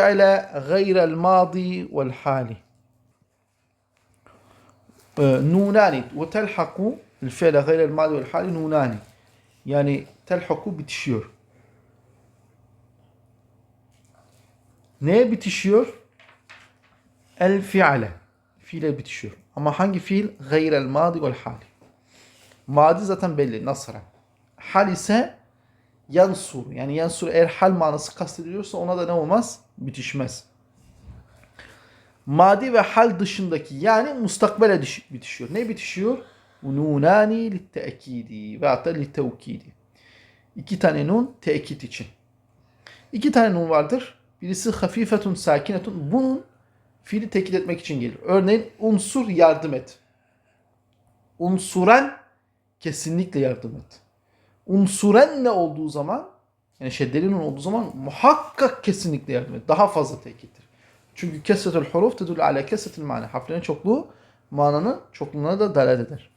على غير الماضي والحال آه، نونان وتلحق الفعل غير الماضي والحال نونان yani telhaku bitişiyor. Neye bitişiyor? El fiile. Fiile bitişiyor. Ama hangi fiil? Gayrel madi vel hali. Madi zaten belli. Nasra. Hal ise yansur. Yani yansur eğer hal manası kastediliyorsa ona da ne olmaz? Bitişmez. Madi ve hal dışındaki yani mustakbele bitişiyor. Ne bitişiyor? Nunani litteekidi ve hatta littevkidi. İki tane nun tekit için. İki tane nun vardır. Birisi hafifetun sakinetun. Bunun fiili tekit etmek için gelir. Örneğin unsur yardım et. Unsuren kesinlikle yardım et. Unsuren ne olduğu zaman yani şeddeli nun olduğu zaman muhakkak kesinlikle yardım et. Daha fazla tekittir. Çünkü kesretül huruf tedulü ala kesretil mana. Harflerin çokluğu mananın çokluğuna da delalet eder.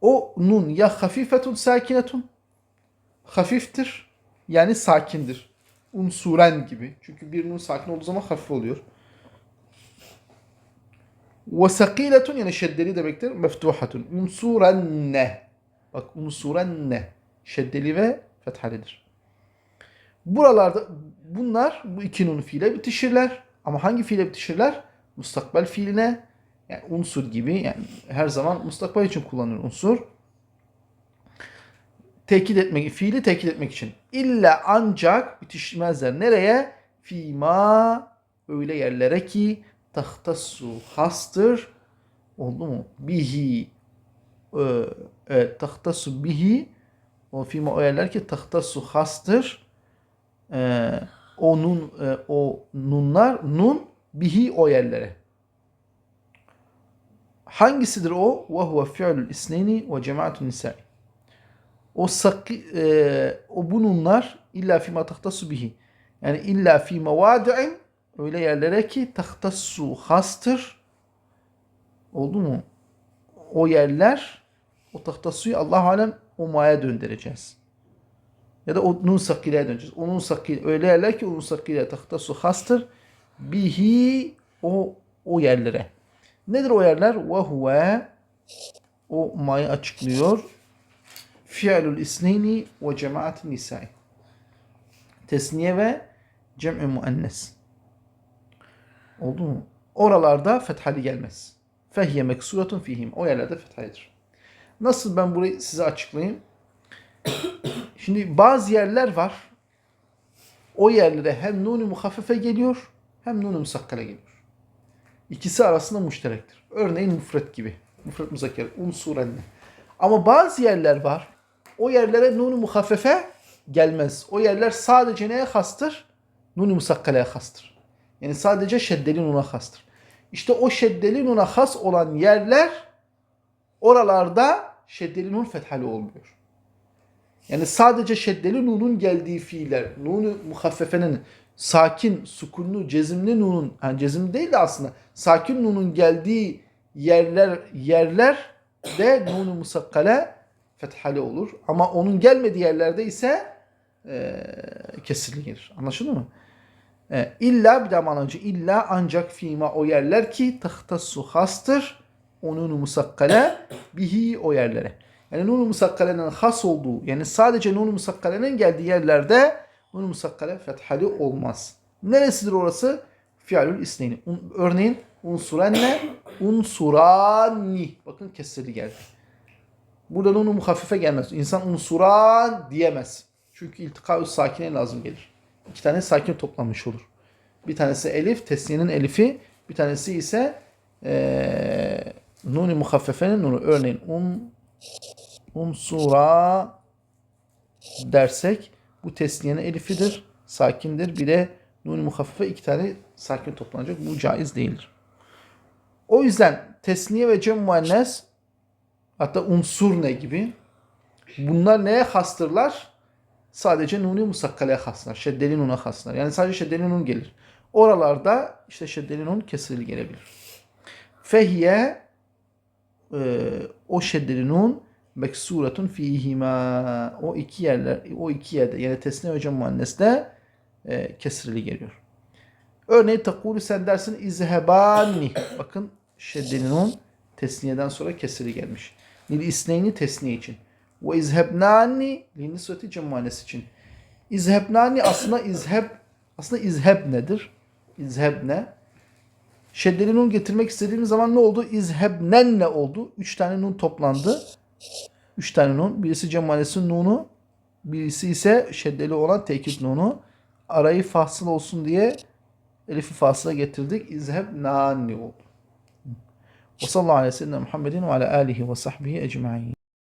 O nun ya hafifetun sakinetun hafiftir yani sakindir. Unsuren gibi. Çünkü bir nun sakin olduğu zaman hafif oluyor. Ve sakiletun yani şeddeli demektir. Meftuhatun. Unsurenne. Bak unsurenne. Şeddeli ve fethalidir. Buralarda bunlar bu iki nun fiile bitişirler. Ama hangi fiile bitişirler? Mustakbel fiiline yani unsur gibi yani her zaman mustakbel için kullanılır unsur. Tekit etmek, fiili tekit etmek için. İlla ancak bitişmezler. Nereye? Fima öyle yerlere ki tahtassu hastır. Oldu mu? Bihi e, evet, tahtassu bihi o fima o yerler ki tahtassu hastır. E, o nun e, o nunlar nun bihi o yerlere. Hangisidir o? Ve huve fi'lül isneyni ve cemaatun nisa'i. O sakı, e, o bununlar illa fima tahtassu bihi. Yani illa fi mevadi'in öyle yerlere ki tahtassu hastır. Oldu mu? O yerler o tahtassuyu Allah alem o maya döndüreceğiz. Ya da o nun sakileye döneceğiz. Onun sakil öyle yerler ki onun sakileye tahtassu hastır. Bihi o o yerlere. Nedir o yerler? Ve huve o mayı açıklıyor. Fi'lül isneyni ve cemaat nisai. Tesniye ve cem'i muannes. Oldu mu? Oralarda fethali gelmez. Fehye meksuratun fihim. O yerlerde fethalidir. Nasıl ben burayı size açıklayayım? Şimdi bazı yerler var. O yerlere hem nunu muhafefe geliyor hem nunu musakkale geliyor. İkisi arasında müşterektir. Örneğin müfret gibi. Müfret muzakker. Unsurenne. Ama bazı yerler var. O yerlere nunu muhafefe gelmez. O yerler sadece neye hastır? Nunu musakkaleye hastır. Yani sadece şeddeli nuna hastır. İşte o şeddeli nuna has olan yerler oralarda şeddeli nun fethali olmuyor. Yani sadece şeddeli nunun geldiği fiiller, nunu muhaffefenin sakin, sukunlu, cezimli nunun, yani cezim değil de aslında sakin nunun geldiği yerler yerler de nunu musakkale fethali olur. Ama onun gelmediği yerlerde ise e, kesirli gelir. Anlaşıldı mı? E, illa bir daha manacı illa ancak fima o yerler ki tahtassu hastır onun musakkale bihi o yerlere. Yani nun musakkalenin has olduğu yani sadece nun musakkalenin geldiği yerlerde nun musakkale fethali olmaz. Neresidir orası? Fialül isneyni. Un, örneğin unsurenne unsurani. Bakın kesirli geldi. Burada nunu muhaffife gelmez. İnsan unsuran diyemez. Çünkü iltikaü sakine lazım gelir. İki tane sakin toplanmış olur. Bir tanesi elif, tesniyenin elifi. Bir tanesi ise ee, nuni muhaffefenin nunu. Örneğin un, unsura dersek bu tesniyenin elifidir. Sakindir. Bir de nuni muhaffefe iki tane sakin toplanacak. Bu caiz değildir. O yüzden tesniye ve cem muannes hatta unsur ne gibi bunlar neye hastırlar? Sadece nuni musakkaleye hastırlar. Şeddeli nuna hastırlar. Yani sadece şeddeli nun gelir. Oralarda işte şeddeli nun kesirli gelebilir. Fehiye o şeddeli nun meksuratun fihima o iki yerler o iki yerde yani tesniye ve cem muanneste e, kesirli geliyor. Örneğin tekulu sen dersin izhebani. Bakın şeddeli nun tesniyeden sonra kesiri gelmiş. Lil isneyni tesniye için. Ve izhebnani lil nisveti cemmanesi için. İzhebnani aslında izheb aslında izheb nedir? İzheb ne? Şeddeli nun getirmek istediğimiz zaman ne oldu? İzhebnenne oldu. Üç tane nun toplandı. Üç tane nun. Birisi cemmanesi nunu. Birisi ise şeddeli olan tekit nunu. Arayı fasıl olsun diye elifi fasıla getirdik. İzheb nani oldu. Ve sallallahu aleyhi ve sellem Muhammedin ve ala alihi ve sahbihi ecma'in.